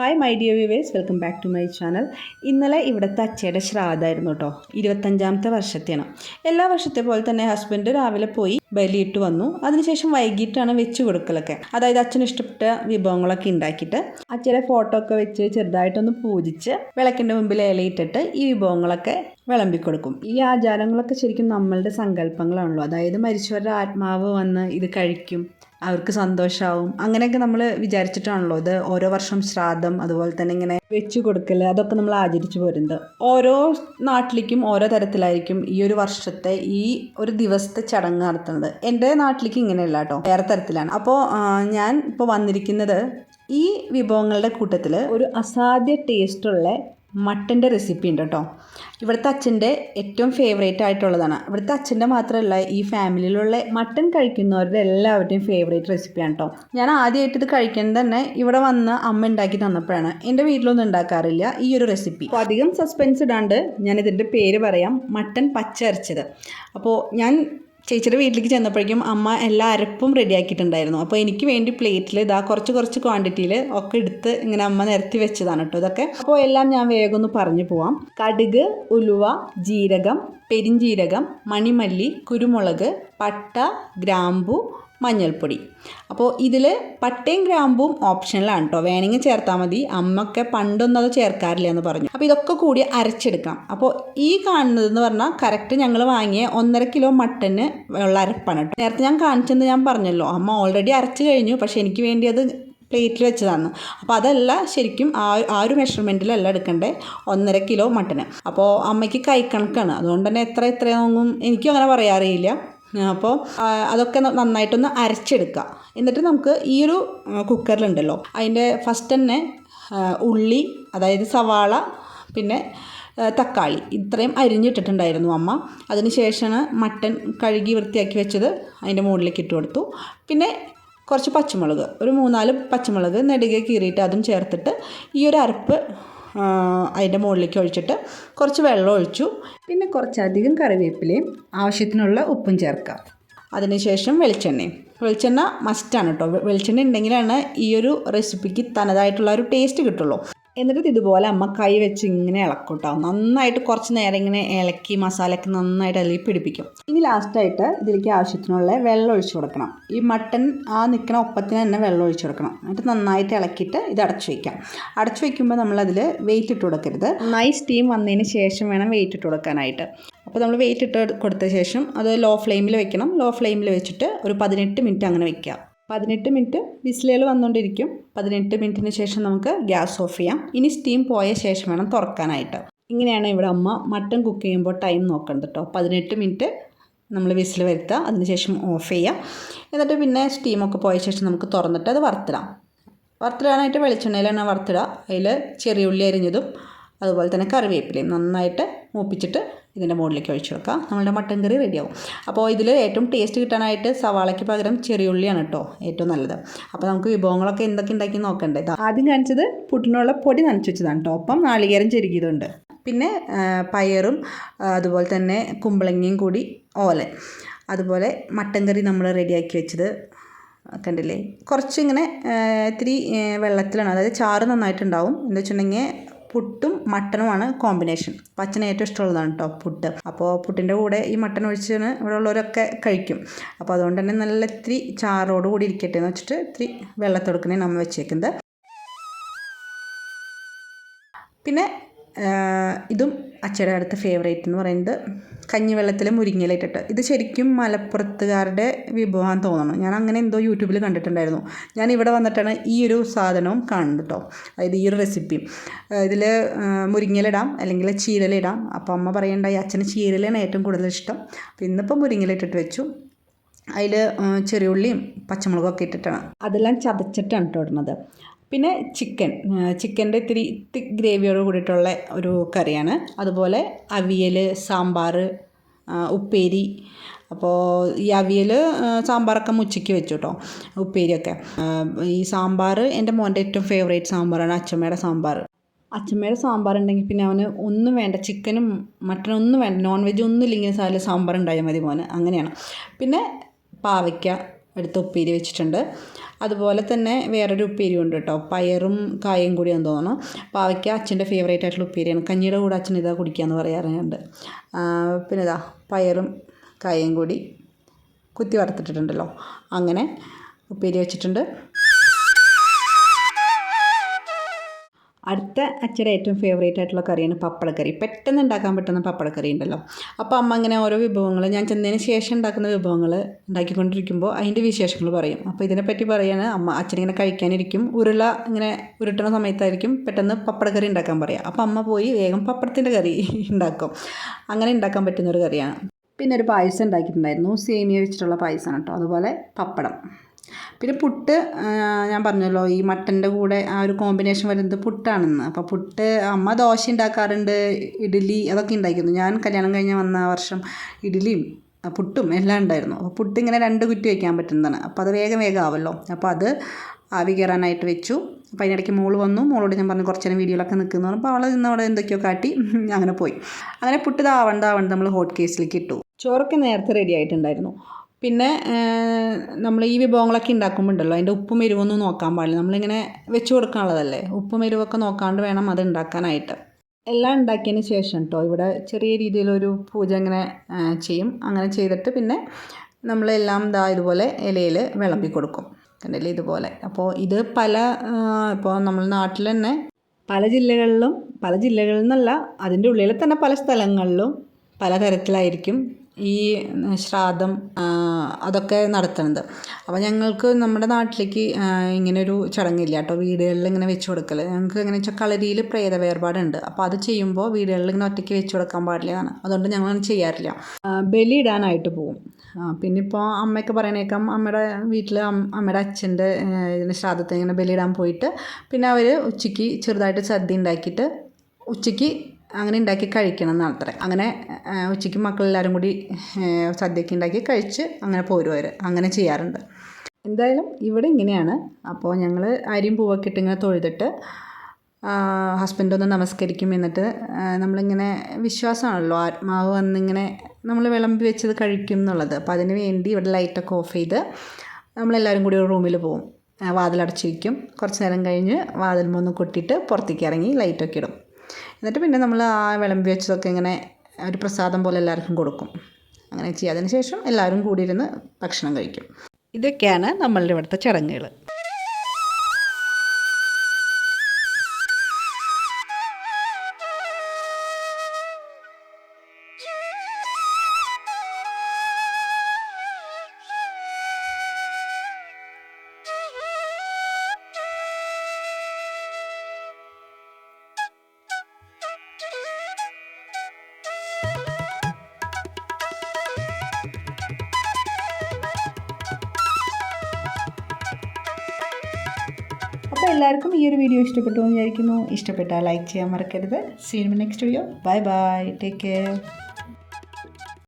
Hi my dear viewers welcome back to my channel ഇന്നലെ ഇവിടുത്തെ അച്ഛയുടെ ശ്രാദ്ധമായിരുന്നു കേട്ടോ. ഇരുപത്തഞ്ചാമത്തെ വർഷത്തെയാണ്. എല്ലാ വർഷത്തെ പോലെ തന്നെ ഹസ്ബൻഡ് രാവിലെ പോയി ബലിയിട്ട് വന്നു. അതിനുശേഷം വൈകിട്ടാണ് വെച്ച് കൊടുക്കലൊക്കെ. അതായത് അച്ഛന് ഇഷ്ടപ്പെട്ട വിഭവങ്ങളൊക്കെ ഉണ്ടാക്കിയിട്ട് അച്ഛയുടെ ഫോട്ടോ ഒക്കെ വെച്ച് ചെറുതായിട്ടൊന്ന് പൂജിച്ച് വിളക്കിന്റെ മുമ്പിൽ ഇലയിട്ടിട്ട് ഈ വിഭവങ്ങളൊക്കെ വിളമ്പിക്കൊടുക്കും ഈ ആചാരങ്ങളൊക്കെ ശരിക്കും നമ്മളുടെ സങ്കല്പങ്ങളാണല്ലോ. അതായത് മരിച്ചവരുടെ ആത്മാവ് വന്ന് ഇത് കഴിക്കും. അവർക്ക് സന്തോഷമാവും അങ്ങനെയൊക്കെ നമ്മൾ വിചാരിച്ചിട്ടാണല്ലോ ഇത് ഓരോ വർഷം ശ്രാദ്ധം അതുപോലെ തന്നെ ഇങ്ങനെ വെച്ചു കൊടുക്കൽ അതൊക്കെ നമ്മൾ ആചരിച്ചു പോരുന്നത്. ഓരോ നാട്ടിലേക്കും ഓരോ തരത്തിലായിരിക്കും ഈ ഒരു വർഷത്തെ ഈ ഒരു ദിവസത്തെ ചടങ്ങ് നടത്തുന്നത്. എന്റെ നാട്ടിലേക്ക് ഇങ്ങനെയല്ല കേട്ടോ. വേറെ തരത്തിലാണ്. അപ്പോൾ ഞാൻ ഇപ്പോൾ വന്നിരിക്കുന്നത് ഈ വിഭവങ്ങളുടെ കൂട്ടത്തിൽ ഒരു അസാധ്യ ടേസ്റ്റുള്ള മട്ടന്റെ റെസിപ്പി ഉണ്ട് കേട്ടോ ഇവിടുത്തെ അച്ഛന്റെ ഏറ്റവും ഫേവറേറ്റ് ആയിട്ടുള്ളതാണ്. ഇവിടുത്തെ അച്ഛന്റെ മാത്രമല്ല ഈ ഫാമിലിയിലുള്ള മട്ടൻ കഴിക്കുന്നവരുടെ എല്ലാവരുടെയും ഫേവറേറ്റ് റെസിപ്പിയാണ് കേട്ടോ ഞാൻ ആദ്യമായിട്ട് ഇത് കഴിക്കുന്നത് തന്നെ ഇവിടെ വന്ന് അമ്മ ഉണ്ടാക്കി തന്നപ്പോഴാണ്. എന്റെ വീട്ടിലൊന്നും ഉണ്ടാക്കാറില്ല ഈ ഒരു റെസിപ്പി അപ്പോൾ അധികം സസ്പെൻസ് ഇടാണ്ട് ഞാൻ ഇതിന്റെ പേര് പറയാം മട്ടൻ പച്ചരച്ചത് അപ്പോൾ ഞാൻ ചേച്ചിയുടെ വീട്ടിലേക്ക് ചെന്നപ്പോഴേക്കും അമ്മ എല്ലാ അരപ്പും റെഡിയാക്കിയിട്ടുണ്ടായിരുന്നു. അപ്പോൾ എനിക്ക് വേണ്ടി പ്ലേറ്റിൽ ഇതാ കുറച്ച് കുറച്ച് ക്വാണ്ടിറ്റിയിൽ ഒക്കെ എടുത്ത് ഇങ്ങനെ അമ്മ നിരത്തി വെച്ചതാണ് കേട്ടോ ഇതൊക്കെ. അപ്പോൾ എല്ലാം ഞാൻ വേഗം ഒന്ന് പറഞ്ഞു പോവാം. കടുക് ഉലുവ ജീരകം പെരിഞ്ജീരകം മണിമല്ലി കുരുമുളക് പട്ട ഗ്രാമ്പു മഞ്ഞൾപ്പൊടി. അപ്പോൾ ഇതിൽ പട്ടയും ഗ്രാമ്പും ഓപ്ഷനിലാണ് കേട്ടോ വേണമെങ്കിൽ ചേർത്താൽ മതി. അമ്മക്കെ പണ്ടൊന്നും അത് ചേർക്കാറില്ല എന്ന് പറഞ്ഞു. അപ്പോൾ ഇതൊക്കെ കൂടി അരച്ചെടുക്കാം. അപ്പോൾ ഈ കാണുന്നതെന്ന് പറഞ്ഞാൽ കറക്റ്റ് ഞങ്ങൾ വാങ്ങിയ ഒന്നര കിലോ മട്ടന് ഉള്ള അരപ്പാണ് കേട്ടോ നേരത്തെ ഞാൻ കാണിച്ചെന്ന് ഞാൻ പറഞ്ഞല്ലോ. അമ്മ ഓൾറെഡി അരച്ച് കഴിഞ്ഞു. പക്ഷേ എനിക്ക് വേണ്ടി അത് പ്ലേറ്റിൽ വെച്ചതാണ്. അപ്പോൾ അതല്ല ശരിക്കും ആ ആ ഒരു മെഷർമെന്റിലല്ല എടുക്കേണ്ടത് ഒന്നര കിലോ മട്ടന്. അപ്പോൾ അമ്മയ്ക്ക് കൈക്കണക്കാണ് അതുകൊണ്ട് തന്നെ എത്ര എത്രയൊന്നും എനിക്കും അങ്ങനെ പറയാറിയില്ല. അപ്പോൾ അതൊക്കെ നന്നായിട്ടൊന്ന് അരച്ചെടുക്കുക എന്നിട്ട് നമുക്ക് ഈ ഒരു കുക്കറിലുണ്ടല്ലോ. അതിന്റെ ഫസ്റ്റ് തന്നെ ഉള്ളി അതായത് സവാള പിന്നെ തക്കാളി. ഇത്രയും അരിഞ്ഞിട്ടിട്ടുണ്ടായിരുന്നു അമ്മ. അതിന് ശേഷമാണ് മട്ടൻ കഴുകി വൃത്തിയാക്കി വെച്ചത്. അതിന്റെ മുകളിലേക്ക് ഇട്ട് കൊടുത്തു. പിന്നെ കുറച്ച് പച്ചമുളക്. ഒരു മൂന്നാൽ പച്ചമുളക് നെടുകെ കീറിയിട്ട് അതും ചേർത്തിട്ട് ഈ ഒരു അരപ്പ് അതിന്റെ മുകളിലേക്ക് ഒഴിച്ചിട്ട് കുറച്ച് വെള്ളം ഒഴിച്ചു. പിന്നെ കുറച്ചധികം കറിവേപ്പിലയും ആവശ്യത്തിനുള്ള ഉപ്പും ചേർക്കുക അതിനുശേഷം വെളിച്ചെണ്ണയും. വെളിച്ചെണ്ണ മസ്റ്റാണ് കേട്ടോ വെളിച്ചെണ്ണ ഉണ്ടെങ്കിലാണ് ഈ ഒരു റെസിപ്പിക്ക് തനതായിട്ടുള്ള ഒരു ടേസ്റ്റ് കിട്ടുള്ളൂ. എന്നിട്ട് ഇതുപോലെ അമ്മ കൈ വെച്ച് ഇങ്ങനെ ഇളക്കും കേട്ടോ നന്നായിട്ട് കുറച്ച് നേരം ഇങ്ങനെ ഇളക്കി മസാലയ്ക്ക് നന്നായിട്ട് അതിൽ പിടിപ്പിക്കും. ഇനി ലാസ്റ്റായിട്ട് ഇതിലേക്ക് ആവശ്യത്തിനുള്ള വെള്ളം ഒഴിച്ചു കൊടുക്കണം. ഈ മട്ടൻ ആ നിൽക്കുന്ന ഒപ്പത്തിന് തന്നെ വെള്ളം ഒഴിച്ചു കൊടുക്കണം. എന്നിട്ട് നന്നായിട്ട് ഇളക്കിയിട്ട് ഇത് അടച്ചു വയ്ക്കാം അടച്ചു വയ്ക്കുമ്പോൾ നമ്മളതിൽ വെയിറ്റ് ഇട്ട് കൊടുക്കരുത്. നന്നായി സ്റ്റീം വന്നതിന് ശേഷം വേണം വെയിറ്റ് ഇട്ട് കൊടുക്കാനായിട്ട്. അപ്പോൾ നമ്മൾ വെയിറ്റ് ഇട്ട് കൊടുത്ത ശേഷം അത് ലോ ഫ്ലെയിമിൽ വെക്കണം ലോ ഫ്ലെയിമിൽ വെച്ചിട്ട് ഒരു പതിനെട്ട് മിനിറ്റ് അങ്ങനെ വെക്കുക. പതിനെട്ട് മിനിറ്റ് വിസിലുകൾ വന്നുകൊണ്ടിരിക്കും പതിനെട്ട് മിനിറ്റിന് ശേഷം നമുക്ക് ഗ്യാസ് ഓഫ് ചെയ്യാം. ഇനി സ്റ്റീം പോയ ശേഷം വേണം തുറക്കാനായിട്ട്. ഇങ്ങനെയാണ് ഇവിടെ അമ്മ മട്ടൺ കുക്ക് ചെയ്യുമ്പോൾ ടൈം നോക്കേണ്ടത് കേട്ടോ പതിനെട്ട് മിനിറ്റ് നമ്മൾ വിസിൽ വരുത്തുക. അതിനുശേഷം ഓഫ് ചെയ്യുക എന്നിട്ട് പിന്നെ സ്റ്റീമൊക്കെ പോയ ശേഷം നമുക്ക് തുറന്നിട്ട് അത് വറുത്തിടാം. വറുത്തിടാനായിട്ട് വെളിച്ചെണ്ണയിലാണ് വറുത്തിടുക. അതിൽ ചെറിയ ഉള്ളി അരിഞ്ഞതും അതുപോലെ തന്നെ കറിവേപ്പിലയും നന്നായിട്ട് മൂപ്പിച്ചിട്ട് ഇതിന്റെ മുകളിലേക്ക് ഒഴിച്ചു വെക്കാം. നമ്മളുടെ മട്ടൻ കറി റെഡിയാവും അപ്പോൾ ഇതിൽ ഏറ്റവും ടേസ്റ്റ് കിട്ടാനായിട്ട് സവാളയ്ക്ക് പകരം ചെറിയുള്ളിയാണ് കേട്ടോ ഏറ്റവും നല്ലത്. അപ്പോൾ നമുക്ക് വിഭവങ്ങളൊക്കെ എന്തൊക്കെ ഉണ്ടാക്കി നോക്കണ്ടേ? ആദ്യം കാണിച്ചത് പുട്ടിനുള്ള പൊടി നനച്ചു വെച്ചതാണ് കേട്ടോ. ഒപ്പം നാളികേരം ചെരുകിയതുണ്ട്. പിന്നെ പയറും അതുപോലെ തന്നെ കുമ്പളങ്ങയും കൂടി ഓലൻ അതുപോലെ മട്ടൻ കറി നമ്മൾ റെഡിയാക്കി വെച്ചത് കണ്ടില്ലേ? കുറച്ചിങ്ങനെ ഇത്തിരി വെള്ളത്തിലാണ്. അതായത് ചാറ് നന്നായിട്ടുണ്ടാവും. എന്താ വെച്ചിട്ടുണ്ടെങ്കിൽ പുട്ടും മട്ടനുമാണ് കോമ്പിനേഷൻ. അപ്പോൾ അച്ഛന് ഏറ്റവും ഇഷ്ടമുള്ളതാണ് കേട്ടോ പുട്ട്. അപ്പോൾ പുട്ടിന്റെ കൂടെ ഈ മട്ടൻ ഒഴിച്ചാണ് ഇവിടെ ഉള്ളവരൊക്കെ കഴിക്കും. അപ്പോൾ അതുകൊണ്ട് തന്നെ നല്ല ഇത്തിരി ചാറോട് കൂടി ഇരിക്കട്ടെ എന്ന് വെച്ചിട്ട് ഇത്തിരി വെള്ളത്തൊടുക്കണേ നമ്മൾ വെച്ചേക്കുന്നത്. പിന്നെ ഇതും അച്ഛയുടെ അടുത്ത ഫേവറേറ്റ് എന്ന് പറയുന്നത് കഞ്ഞിവെള്ളത്തിൽ മുരിങ്ങയിലിട്ടിട്ട് ഇത് ശരിക്കും മലപ്പുറത്തുകാരുടെ വിഭവം തോന്നണം ഞാൻ അങ്ങനെ എന്തോ യൂട്യൂബിൽ കണ്ടിട്ടുണ്ടായിരുന്നു. ഞാൻ ഇവിടെ വന്നിട്ടാണ് ഈ ഒരു സാധനവും കാണുന്നത് കേട്ടോ. അതായത് ഈ ഒരു റെസിപ്പി ഇതിൽ മുരിങ്ങയിലിടാം അല്ലെങ്കിൽ ചീരലിടാം അപ്പോൾ അമ്മ പറയണ്ടായി അച്ഛന് ചീരലാണ് ഏറ്റവും കൂടുതൽ ഇഷ്ടം. അപ്പോൾ ഇന്നിപ്പോൾ മുരിങ്ങയിലിട്ടിട്ട് വെച്ചു. അതിൽ ചെറിയുള്ളിയും പച്ചമുളകൊക്കെ ഇട്ടിട്ടാണ്. അതെല്ലാം ചതച്ചിട്ടാണ് കേട്ടോ ഇടുന്നത്. പിന്നെ ചിക്കൻ ചിക്കന്റെ ഇത്തിരി തിക്ക് ഗ്രേവിയോട് കൂടിയിട്ടുള്ള ഒരു കറിയാണ്. അതുപോലെ അവിയൽ സാമ്പാർ ഉപ്പേരി. അപ്പോൾ ഈ അവിയൽ സാമ്പാറൊക്കെ മുച്ചയ്ക്ക് വെച്ചു കേട്ടോ ഉപ്പേരിയൊക്കെ ഈ സാമ്പാർ എന്റെ മോന്റെ ഏറ്റവും ഫേവറേറ്റ് സാമ്പാറാണ് അച്ചമ്മയുടെ സാമ്പാർ. അച്ഛമ്മയുടെ സാമ്പാർ ഉണ്ടെങ്കിൽ പിന്നെ അവന് ഒന്നും വേണ്ട ചിക്കനും മട്ടനും ഒന്നും വേണ്ട നോൺ വെജ് ഒന്നും ഇല്ലെങ്കിൽ സാധനം സാമ്പാർ ഉണ്ടായാൽ മതി മോന്. അങ്ങനെയാണ്. പിന്നെ പാവയ്ക്ക എടുത്ത് ഉപ്പേരി വെച്ചിട്ടുണ്ട്. അതുപോലെ തന്നെ വേറൊരു ഉപ്പേരി ഉണ്ട് കേട്ടോ. പയറും കായും കൂടിയാന്ന് തോന്നുന്നു. പാവയ്ക്ക അച്ഛന്റെ ഫേവറേറ്റ് ആയിട്ടുള്ള ഉപ്പേരിയാണ്. കഞ്ഞിയുടെ കൂടെ അച്ഛൻ ഇതാ കുടിക്കാമെന്ന് പറയാറുണ്ട്. പിന്നെ ഇതാ പയറും കായും കൂടി കുത്തി വറുത്തിട്ടിട്ടുണ്ടല്ലോ. അങ്ങനെ ഉപ്പേരി വെച്ചിട്ടുണ്ട്. അടുത്ത അച്ഛയുടെ ഏറ്റവും ഫേവറേറ്റ് ആയിട്ടുള്ള കറിയാണ് പപ്പടക്കറി. പെട്ടെന്ന് ഉണ്ടാക്കാൻ പറ്റുന്ന പപ്പടക്കറി ഉണ്ടല്ലോ. അപ്പോൾ അമ്മ അങ്ങനെ ഓരോ വിഭവങ്ങൾ ഞാൻ ചെന്നതിന് ശേഷം ഉണ്ടാക്കുന്ന വിഭവങ്ങൾ ഉണ്ടാക്കിക്കൊണ്ടിരിക്കുമ്പോൾ അതിന്റെ വിശേഷങ്ങൾ പറയും. അപ്പോൾ ഇതിനെപ്പറ്റി പറയാണ് അമ്മ അച്ഛനിങ്ങനെ കഴിക്കാനിരിക്കും ഉരുള ഇങ്ങനെ ഉരുട്ടണ സമയത്തായിരിക്കും പെട്ടെന്ന് പപ്പടക്കറി ഉണ്ടാക്കാൻ പറയുക അപ്പോൾ അമ്മ പോയി വേഗം പപ്പടത്തിന്റെ കറി ഉണ്ടാക്കും. അങ്ങനെ ഉണ്ടാക്കാൻ പറ്റുന്ന ഒരു കറിയാണ്. പിന്നെ ഒരു പായസം ഉണ്ടാക്കിയിട്ടുണ്ടായിരുന്നു. സേമിയ വെച്ചിട്ടുള്ള പായസമാണ് കേട്ടോ. അതുപോലെ പപ്പടം. പിന്നെ പുട്ട് ഞാൻ പറഞ്ഞല്ലോ ഈ മട്ടന്റെ കൂടെ ആ ഒരു കോമ്പിനേഷൻ വരുന്നത് പുട്ടാണെന്ന്. അപ്പോൾ പുട്ട് അമ്മ ദോശ ഉണ്ടാക്കാറുണ്ട് ഇഡ്ഡലി അതൊക്കെ ഉണ്ടാക്കിയിരുന്നു ഞാൻ കല്യാണം കഴിഞ്ഞ് വന്ന വർഷം ഇഡ്ഡലിയും പുട്ടും എല്ലാം ഉണ്ടായിരുന്നു. അപ്പോൾ പുട്ട് ഇങ്ങനെ രണ്ട് കുറ്റി വയ്ക്കാൻ പറ്റുന്നതാണ്. അപ്പോൾ അത് വേഗം വേഗം ആവല്ലോ. അപ്പോൾ അത് ആവി കയറാനായിട്ട് വെച്ചു. അപ്പോൾ അതിനിടയ്ക്ക് മോൾ വന്നു. മോളോട് ഞാൻ പറഞ്ഞു കുറച്ച് നേരം വീഡിയോയിലൊക്കെ നിൽക്കുന്നു അപ്പോൾ അവൾ ഇന്ന് അവിടെ എന്തൊക്കെയോ കാട്ടി അങ്ങനെ പോയി. അങ്ങനെ പുട്ട് ഇതാവണ്ട നമ്മൾ ഹോട്ട് കേസിലേക്ക് ഇട്ടു. ചോറൊക്കെ നേരത്തെ റെഡി ആയിട്ടുണ്ടായിരുന്നു. പിന്നെ നമ്മൾ ഈ വിഭവങ്ങളൊക്കെ ഉണ്ടാക്കുമ്പോൾ ഉണ്ടല്ലോ അതിന്റെ ഉപ്പും എരിവൊന്നും നോക്കാൻ പാടില്ല. നമ്മളിങ്ങനെ വെച്ച് കൊടുക്കാനുള്ളതല്ലേ? ഉപ്പും എരിവൊക്കെ നോക്കാണ്ട് വേണം അത് ഉണ്ടാക്കാനായിട്ട് എല്ലാം ഉണ്ടാക്കിയതിന് ശേഷം കേട്ടോ ഇവിടെ ചെറിയ രീതിയിലൊരു പൂജ ഇങ്ങനെ ചെയ്യും. അങ്ങനെ ചെയ്തിട്ട് പിന്നെ നമ്മളെല്ലാം ഇതാ ഇതുപോലെ ഇലയിൽ വിളമ്പി കൊടുക്കും. കണ്ടില്ലേ? ഇതുപോലെ. അപ്പോൾ ഇത് പല ഇപ്പോൾ നമ്മൾ നാട്ടിൽ തന്നെ പല ജില്ലകളിലും പല ജില്ലകളിൽ നിന്നല്ല അതിന്റെ ഉള്ളിൽ തന്നെ പല സ്ഥലങ്ങളിലും പലതരത്തിലായിരിക്കും ഈ ശ്രാദ്ധം അതൊക്കെ നടത്തുന്നത് അപ്പോൾ ഞങ്ങൾക്ക് നമ്മുടെ നാട്ടിലേക്ക് ഇങ്ങനൊരു ചടങ്ങില്ല കേട്ടോ. വീടുകളിൽ ഇങ്ങനെ വെച്ച് കൊടുക്കൽ ഞങ്ങൾക്ക് എങ്ങനെ വെച്ചാൽ കളരിയിൽ പ്രേത വേർപാടുണ്ട്. അപ്പോൾ അത് ചെയ്യുമ്പോൾ വീടുകളിൽ ഇങ്ങനെ ഒറ്റയ്ക്ക് വെച്ച് കൊടുക്കാൻ പാടില്ലതാണ് അതുകൊണ്ട് ഞങ്ങൾ അങ്ങനെ ചെയ്യാറില്ല. ബലി ഇടാനായിട്ട് പോകും പിന്നെ ഇപ്പോൾ അമ്മയൊക്കെ പറയണേക്കാം അമ്മയുടെ വീട്ടിൽ അമ്മയുടെ അച്ഛന്റെ ഇതിന് ശ്രാദ്ധത്തിന് ഇങ്ങനെ ബലിയിടാൻ പോയിട്ട് പിന്നെ അവർ ഉച്ചയ്ക്ക് ചെറുതായിട്ട് സദ്യ ഉണ്ടാക്കിയിട്ട് ഉച്ചയ്ക്ക് അങ്ങനെ ഉണ്ടാക്കി കഴിക്കണം എന്നാണ് അത്ര. അങ്ങനെ ഉച്ചയ്ക്ക് മക്കളെല്ലാവരും കൂടി സദ്യയ്ക്ക് ഉണ്ടാക്കി കഴിച്ച് അങ്ങനെ പോരും അവർ അങ്ങനെ ചെയ്യാറുണ്ട്. എന്തായാലും ഇവിടെ ഇങ്ങനെയാണ്. അപ്പോൾ ഞങ്ങൾ അരിയും പൂവൊക്കെ ഇട്ട് ഇങ്ങനെ തൊഴുതിട്ട് ഹസ്ബൻഡ് ഒന്ന് നമസ്കരിക്കും എന്നിട്ട് നമ്മളിങ്ങനെ വിശ്വാസമാണല്ലോ. ആത്മാവ് വന്നിങ്ങനെ നമ്മൾ വിളമ്പി വെച്ചത് കഴിക്കും എന്നുള്ളത്. അപ്പോൾ അതിന് വേണ്ടി ഇവിടെ ലൈറ്റൊക്കെ ഓഫ് ചെയ്ത് നമ്മളെല്ലാവരും കൂടി ഒരു റൂമിൽ പോകും വാതിലടച്ചിരിക്കും കുറച്ച് നേരം കഴിഞ്ഞ് വാതിൽ മൂന്ന് കൊട്ടിയിട്ട് പുറത്തേക്ക് ഇറങ്ങി ലൈറ്റൊക്കെ ഇടും. എന്നിട്ട് പിന്നെ നമ്മൾ ആ വിളമ്പി വെച്ചതൊക്കെ ഇങ്ങനെ ഒരു പ്രസാദം പോലെ എല്ലാവർക്കും കൊടുക്കും. അങ്ങനെ ചെയ്യാതിന് ശേഷം എല്ലാവരും കൂടിയിരുന്ന് ഭക്ഷണം കഴിക്കും. ഇതൊക്കെയാണ് നമ്മളുടെ ഇവിടുത്തെ ചടങ്ങുകൾ. എല്ലാവർക്കും ഈ ഒരു വീഡിയോ ഇഷ്ടപ്പെട്ടു എന്ന് വിചാരിക്കുന്നു. ഇഷ്ടപ്പെട്ടാൽ ലൈക്ക് ചെയ്യാൻ മറക്കരുത്. Seen next video bye bye take care